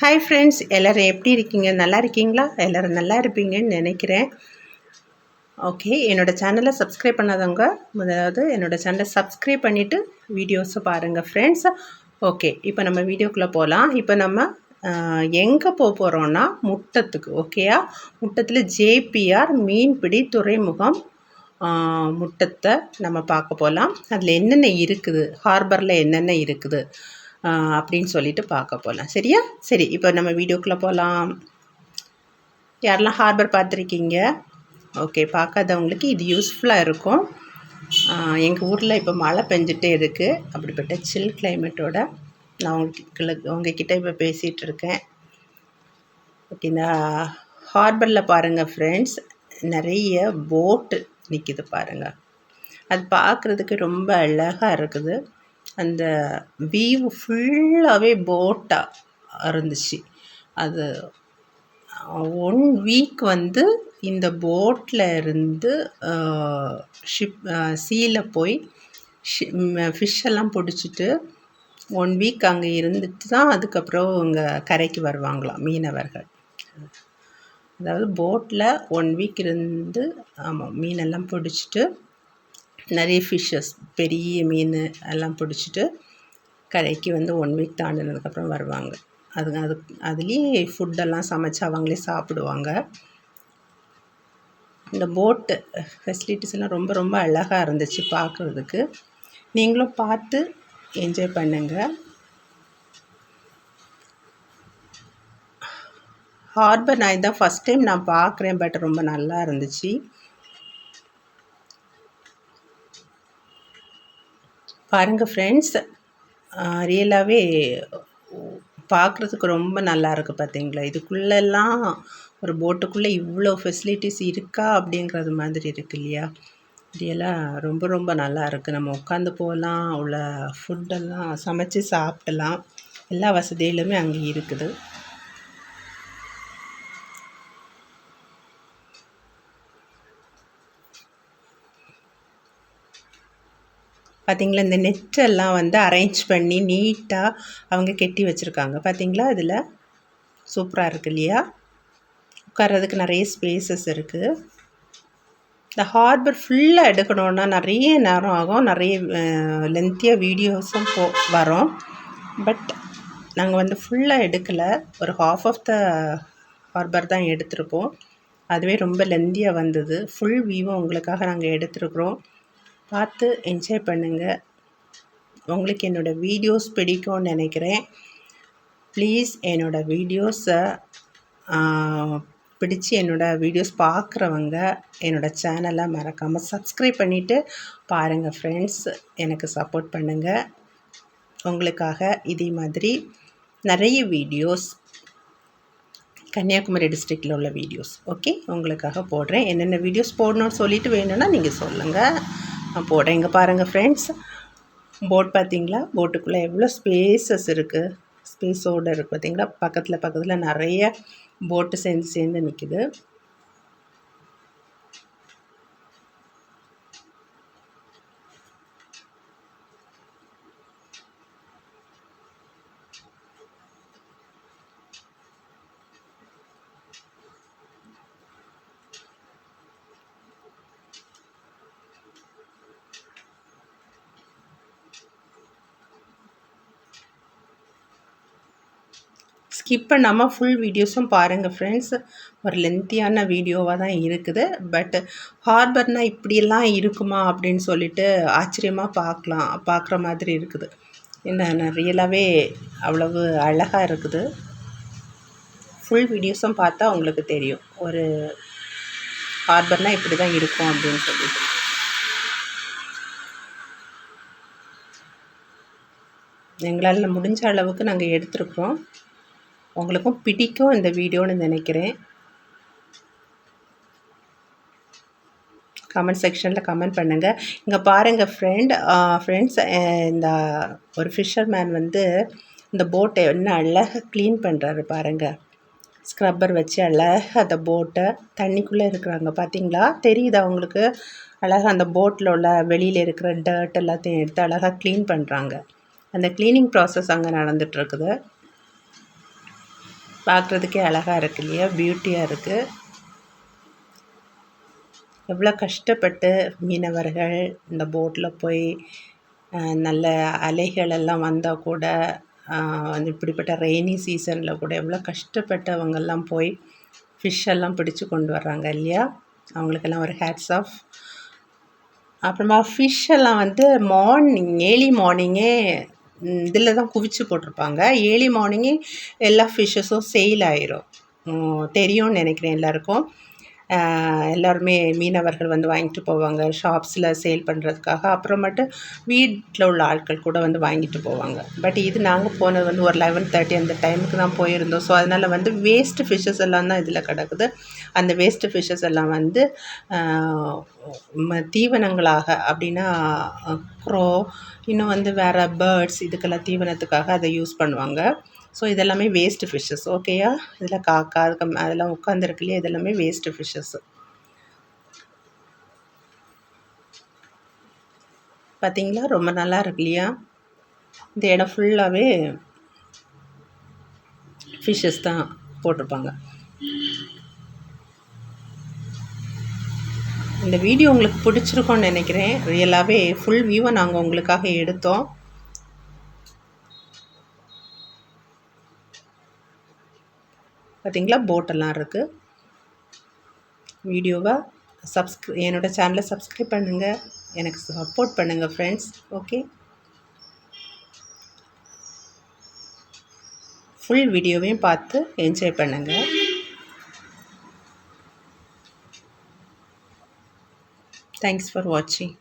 Hi friends எல்லோரும் எப்படி இருக்கீங்க? நல்லா இருக்கீங்களா? எல்லோரும் நல்லா இருப்பீங்கன்னு நினைக்கிறேன். ஓகே என்னோடய சேனலை சப்ஸ்கிரைப் பண்ணாதவங்க முதலாவது என்னோடய சேனலை சப்ஸ்கிரைப் பண்ணிவிட்டு வீடியோஸை பாருங்கள் ஃப்ரெண்ட்ஸ் ஓகே இப்போ நம்ம வீடியோக்குள்ளே போகலாம் இப்போ நம்ம எங்கே போக போகிறோன்னா முட்டத்துக்கு ஓகேயா முட்டத்தில் ஜேபிஆர் மீன்பிடி துறைமுகம் முட்டத்தை நம்ம பார்க்க போகலாம் அதில் என்னென்ன இருக்குது? ஹார்பரில் என்னென்ன இருக்குது? அப்படின்னு சொல்லிட்டு பார்க்க போகலாம் சரியா? சரி இப்போ நம்ம வீடியோக்குள்ளே போகலாம் யாரெல்லாம் ஹார்பர் பார்த்துருக்கீங்க? ஓகே பார்க்காதவங்களுக்கு இது யூஸ்ஃபுல்லாக இருக்கும். எங்கள் ஊரில் இப்போ மழை பெஞ்சிட்டே இருக்குது அப்படிப்பட்ட சில் கிளைமேட்டோட நான் உங்களுக்கு உங்ககிட்ட இப்போ பேசிகிட்டு இருக்கேன். ஓகே இந்த ஹார்பரில் பாருங்கள் ஃப்ரெண்ட்ஸ் நிறைய போட்டு நிற்கிது பாருங்கள் அது பார்க்குறதுக்கு ரொம்ப அழகாக இருக்குது. அந்த வியூ ஃபுல்லாகவே போட்டாக இருந்துச்சு. அது ஒன் வீக் வந்து இந்த போட்டில் இருந்து ஷிப் சீல போய் ஃபிஷ்ஷெல்லாம் பிடிச்சிட்டு ஒன் வீக் அங்கே இருந்துட்டு தான் அதுக்கப்புறம் இங்கே கரைக்கு வருவாங்களாம் மீனவர்கள். அதாவது போட்டில் ஒன் வீக் இருந்து ஆமாம் மீனெல்லாம் பிடிச்சிட்டு நிறைய ஃபிஷ்ஷஸ் பெரிய மீன் எல்லாம் பிடிச்சிட்டு கரைக்கு வந்து ஒன் வீக் தாண்டினதுக்கப்புறம் வருவாங்க. அது அது அதுலேயே ஃபுட்டெல்லாம் சமைச்சு அவங்களே சாப்பிடுவாங்க. இந்த போட்டு ஃபெசிலிட்டிஸ் எல்லாம் ரொம்ப ரொம்ப அழகாக இருந்துச்சு பார்க்குறதுக்கு நீங்களும் பார்த்து என்ஜாய் பண்ணுங்கள் ஹார்பர் நான் இதான் ஃபஸ்ட் டைம் நான் பார்க்குறேன் பட் ரொம்ப நல்லா இருந்துச்சு. பாருங்கள் ஃப்ரெண்ட்ஸ் ரியலாகவே பார்க்குறதுக்கு ரொம்ப நல்லா இருக்குது பார்த்தீங்களா இதுக்குள்ளெல்லாம் ஒரு போட்டுக்குள்ளே இவ்வளோ ஃபெசிலிட்டிஸ் இருக்கா அப்படிங்கிறது மாதிரி இருக்கு இல்லையா? ரியலாக ரொம்ப ரொம்ப நல்லா இருக்குது நம்ம உட்காந்து போகலாம் உள்ள ஃபுட்டெல்லாம் சமைச்சு சாப்பிடலாம். எல்லா வசதிகளுமே அங்கே இருக்குது. பார்த்திங்களா இந்த நெட்டெல்லாம் வந்து அரேஞ்ச் பண்ணி நீட்டாக அவங்க கெட்டி வச்சுருக்காங்க. பார்த்திங்களா இதில்? சூப்பராக இருக்குது இல்லையா? உட்கார்றதுக்கு நிறைய ஸ்பேசஸ் இருக்குது இந்த ஹார்பர் ஃபுல்லாக எடுக்கணுன்னா நிறைய நேரம் ஆகும். நிறைய லென்த்தியாக வீடியோஸும் போ வரும். பட் நாங்கள் வந்து ஃபுல்லாக எடுக்கலை. ஒரு ஹாஃப் ஆஃப் த ஹார்பர் தான் எடுத்திருப்போம். அதுவே ரொம்ப லெந்தியாக வந்தது. ஃபுல் வியூவும் உங்களுக்காக நாங்கள் எடுத்துருக்குறோம். பார்த்து என்ஜாய் பண்ணுங்கள் உங்களுக்கு என்னோடய வீடியோஸ் பிடிக்கும்னு நினைக்கிறேன். ப்ளீஸ் என்னோடய வீடியோஸை பிடிச்சி என்னோடய வீடியோஸ் பார்க்குறவங்க என்னோடய சேனலை மறக்காமல் சப்ஸ்கிரைப் பண்ணிவிட்டு பாருங்கள் ஃப்ரெண்ட்ஸ் எனக்கு சப்போர்ட் பண்ணுங்கள் உங்களுக்காக இதே மாதிரி நிறைய வீடியோஸ் கன்னியாகுமரி டிஸ்ட்ரிக்டில் உள்ள வீடியோஸ் ஓகே உங்களுக்காக போடுறேன். என்னென்ன வீடியோஸ் போடணும்னு சொல்லிவிட்டு வேணும்னா நீங்கள் சொல்லுங்கள் நான் போடுறேன் இங்கே பாருங்கள் ஃப்ரெண்ட்ஸ் போட் பார்த்தீங்களா போட்டுக்குள்ளே எவ்வளோ ஸ்பேசஸ் இருக்குது ஸ்பேஸோடு இருக்குது பார்த்தீங்களா பக்கத்தில் பக்கத்தில் நிறைய போட்டு சேர்ந்து சேர்ந்து நிற்கிது ஸ்கிப் பண்ணாமல் ஃபுல் வீடியோஸும் பாருங்கள் ஃப்ரெண்ட்ஸ் ஒரு லென்த்தியான வீடியோவாக தான் இருக்குது. பட் ஹார்பர்னால் இப்படியெல்லாம் இருக்குமா அப்படின்னு சொல்லிட்டு ஆச்சரியமாக பார்க்கலாம் பார்க்குற மாதிரி இருக்குது. என்ன ரியலாகவே அவ்வளவு அழகாக இருக்குது. ஃபுல் வீடியோஸும் பார்த்தா உங்களுக்கு தெரியும். ஒரு ஹார்பர்னால் இப்படி தான் இருக்கும் அப்படின்னு சொல்லிட்டு. எங்களால் முடிஞ்ச அளவுக்கு நாங்கள் எடுத்துருக்குறோம். உங்களுக்கும் பிடிக்கும் இந்த வீடியோன்னு நினைக்கிறேன். கமெண்ட் செக்ஷனில் கமெண்ட் பண்ணுங்கள் இங்கே பாருங்கள் ஃப்ரெண்ட் ஃப்ரெண்ட்ஸ் இந்த ஒரு ஃபிஷர்மேன் வந்து இந்த போட்டை என்ன அழகாக க்ளீன் பண்ணுறாரு பாருங்கள் ஸ்க்ரப்பர் வச்சு அழகாக அந்த போட்டை தண்ணிக்குள்ளே இருக்கிறாங்க. பார்த்தீங்களா தெரியுதா அவங்களுக்கு அழகாக அந்த போட்டில் உள்ள வெளியில் இருக்கிற டர்ட் எல்லாத்தையும் எடுத்து அழகாக க்ளீன் பண்ணுறாங்க அந்த க்ளீனிங் ப்ராசஸ் அங்கே நடந்துகிட்ருக்குது பார்க்குறதுக்கே அழகாக இருக்கு இல்லையா? பியூட்டியாக இருக்குது எவ்வளோ கஷ்டப்பட்டு மீனவர்கள் இந்த போட்டில் போய் நல்ல அலைகளெல்லாம் வந்தால் கூட வந்து இப்படிப்பட்ட ரெய்னி சீசனில் கூட எவ்வளோ கஷ்டப்பட்டு அவங்கெல்லாம் போய் ஃபிஷ் எல்லாம் பிடிச்சி கொண்டு வர்றாங்க இல்லையா? அவங்களுக்கெல்லாம் ஒரு ஹேட்ஸ் ஆஃப் அப்புறமா ஃபிஷ் எல்லாம் வந்து மார்னிங் ஏர்லி மார்னிங்கே இதில் தான் குவிச்சு போட்டிருப்பாங்க. ஏர்லி மார்னிங்கே எல்லா ஃபிஷ்ஷஸும் சேல் ஆயிரும். தெரியும்னு நினைக்கிறேன் எல்லாருக்கும். எல்லாருமே மீனவர்கள் வந்து வாங்கிட்டு போவாங்க. ஷாப்ஸில் சேல் பண்ணுறதுக்காக அப்புறமேட்டு வீட்டில் உள்ள ஆட்கள் கூட வந்து வாங்கிட்டு போவாங்க. பட் இது நாங்கள் போனது வந்து ஒரு லெவன் தேர்ட்டி அந்த டைமுக்கு தான் போயிருந்தோம். ஸோ அதனால் வந்து வேஸ்ட்டு ஃபிஷ்ஷஸ் எல்லாம் தான் இதில் கிடக்குது. அந்த வேஸ்ட்டு ஃபிஷ்ஷஸ் எல்லாம் வந்து தீவனங்களாக அப்படின்னா க்ரோ இன்னும் வந்து வேறு பேர்ட்ஸ் இதுக்கெல்லாம் தீவனத்துக்காக அதை யூஸ் பண்ணுவாங்க. ஸோ இதெல்லாமே வேஸ்ட்டு ஃபிஷ்ஷஸ் ஓகேயா இதில் காக்கா அதுக்கு அதெல்லாம் உட்காந்துருக்கு இல்லையா? இதெல்லாமே வேஸ்ட்டு ஃபிஷ்ஷஸ்ஸு பார்த்தீங்களா ரொம்ப நல்லா இருக்கு இல்லையா? இந்த இடம் ஃபுல்லாகவே ஃபிஷ்ஷஸ் தான் போட்டிருப்பாங்க. இந்த வீடியோ உங்களுக்கு பிடிச்சிருக்கோன்னு நினைக்கிறேன். ரியலாகவே ஃபுல் வியூவை நாங்கள் உங்களுக்காக எடுத்தோம். பார்த்தீங்களா போட்டெல்லாம் இருக்குது வீடியோவை சப்ஸ்க்ரி என்னோடய சேனலை சப்ஸ்கிரைப் பண்ணுங்கள் எனக்கு சப்போர்ட் பண்ணுங்கள் ஃப்ரெண்ட்ஸ் ஓகே ஃபுல் வீடியோவையும் பார்த்து என்ஜாய் பண்ணுங்கள் தேங்க்ஸ் ஃபார் வாட்சிங்